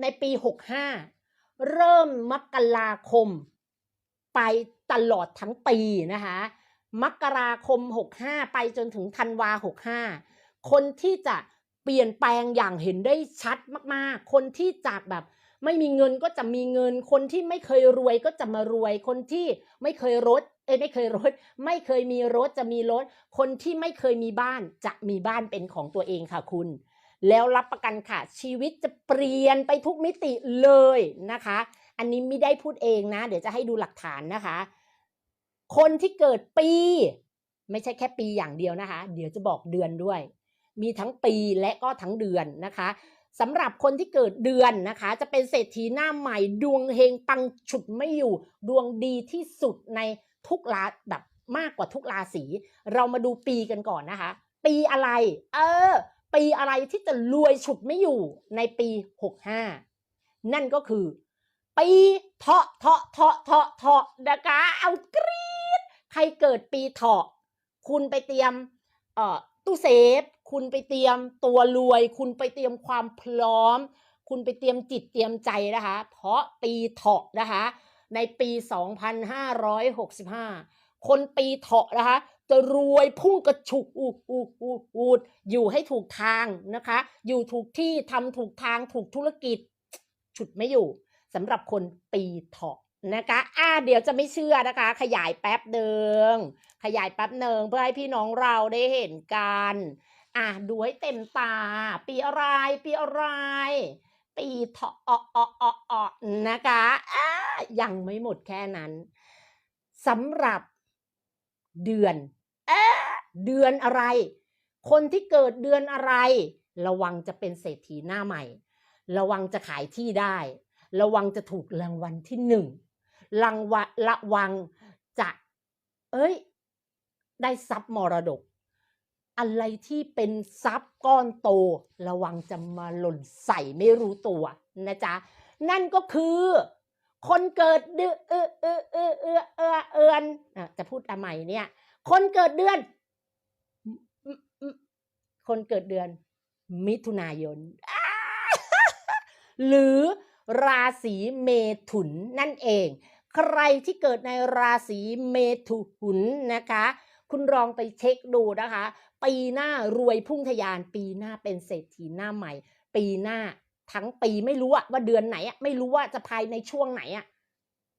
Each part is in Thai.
ในปี 65 เริ่มมกราคม ไปตลอดทั้งปีนะคะ มกราคม 65 ไปจนถึงธันวา 65 คนที่จะเปลี่ยนแปลงอย่างเห็นได้ชัดมากๆ คนที่จากแบบไม่มีเงินก็จะมีเงิน คนที่ไม่เคยรวยก็จะมารวย คนที่ไม่เคยรถ เอ้ยไม่เคยรถ ไม่เคยมีรถจะมีรถ คนที่ไม่เคยมีบ้านจะมีบ้านเป็นของตัวเองค่ะคุณ แล้วรับประกันค่ะ ชีวิตจะเปลี่ยนไปทุกมิติเลยนะคะ อันนี้ไม่ได้พูดเองนะ เดี๋ยวจะให้ดูหลักฐานนะคะ คนที่เกิดปี ไม่ใช่แค่ปีอย่างเดียวนะคะ เดี๋ยวจะบอกเดือนด้วย มีทั้งปีและก็ทั้งเดือนนะคะสำหรับคนที่เกิดเดือนนะคะ จะเป็นเศรษฐีหน้าใหม่ ดวงเฮงปังฉุดไม่อยู่ ดวงดีที่สุดในทุกราแบบมากกว่าทุกราศีเรามาดูปีกันก่อนนะคะ ปีอะไร เออ ปีอะไรที่จะรวยฉุดไม่อยู่ในปี 65 นั่นก็คือ ปีเถาะเถาะเถาะเถาะเถาะนะคะเอากรี๊ดใครเกิดปีเถาะ คุณไปเตรียมเอ่อตู้เซฟ คุณไปเตรียมตัวรวย คุณไปเตรียมความพร้อม คุณไปเตรียมจิตเตรียมใจนะคะ เพราะปีเถาะนะคะ ในปี 2565 คนปีเถาะนะคะ จะรวยพุ่งกระฉุกอูดอูดอูดอูดอยู่ให้ถูกทางนะคะ อยู่ถูกที่ทำถูกทางถูกธุรกิจ ฉุดไม่อยู่สำหรับคนปีเถาะนะคะอ่าเดี๋ยวจะไม่เชื่อนะคะ ขยายแป๊บเดิงขยายแป๊บเดิงเพื่อให้พี่น้องเราได้เห็นกัน อะดูให้เต็มตา ปีอะไร ปีอะไร ปีเถาะออออออนะคะอะยังไม่หมดแค่นั้นสำหรับเดือน เดือนอะไร คนที่เกิดเดือนอะไร ระวังจะเป็นเศรษฐีหน้าใหม่ ระวังจะขายที่ได้ ระวังจะถูกรางวัลที่หนึ่งรังวะระวังจะ เอ้ย ได้ทรัพย์มรดก อะไรที่เป็นทรัพย์ก้อนโต ระวังจะมาหล่นใส่ไม่รู้ตัวนะจ๊ะ นั่นก็คือคนเกิดเดือนเออเออเออเออเออเอือนจะพูดทำไมเนี่ย คนเกิดเดือน คนเกิดเดือนมิถุนายน หรือราศีเมถุนนั่นเอง ใครที่เกิดในราศีเมถุนนะคะ คุณลองไปเช็คดูนะคะ ปีหน้ารวยพุ่งทะยาน ปีหน้าเป็นเศรษฐีหน้าใหม่ ปีหน้าทั้งปีไม่รู้ว่าเดือนไหนอะไม่รู้ว่าจะภายในช่วงไหนอะ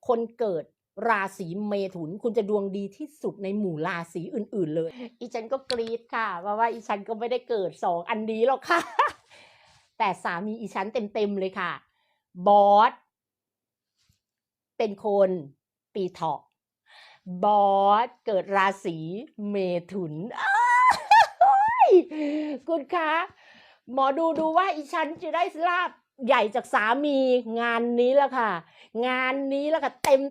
คนเกิด ราศีเมถุนคุณจะดวงดีที่สุดในหมู่ราศีอื่น ๆ เลย อีฉันก็กรี๊ดค่ะ เพราะว่าอีฉันก็ไม่ได้เกิดสองอันนี้หรอกค่ะ แต่สามีอีฉันเต็ม ๆ เลยค่ะ บอส เป็นคนปีเถาะบอสเกิดราศีเมถุนคุณคะหมอดูดูว่าอีฉันจะได้ลาบใหญ่จากสามีงานนี้แล้วค่ะ งานนี้แล้วค่ะเต็ม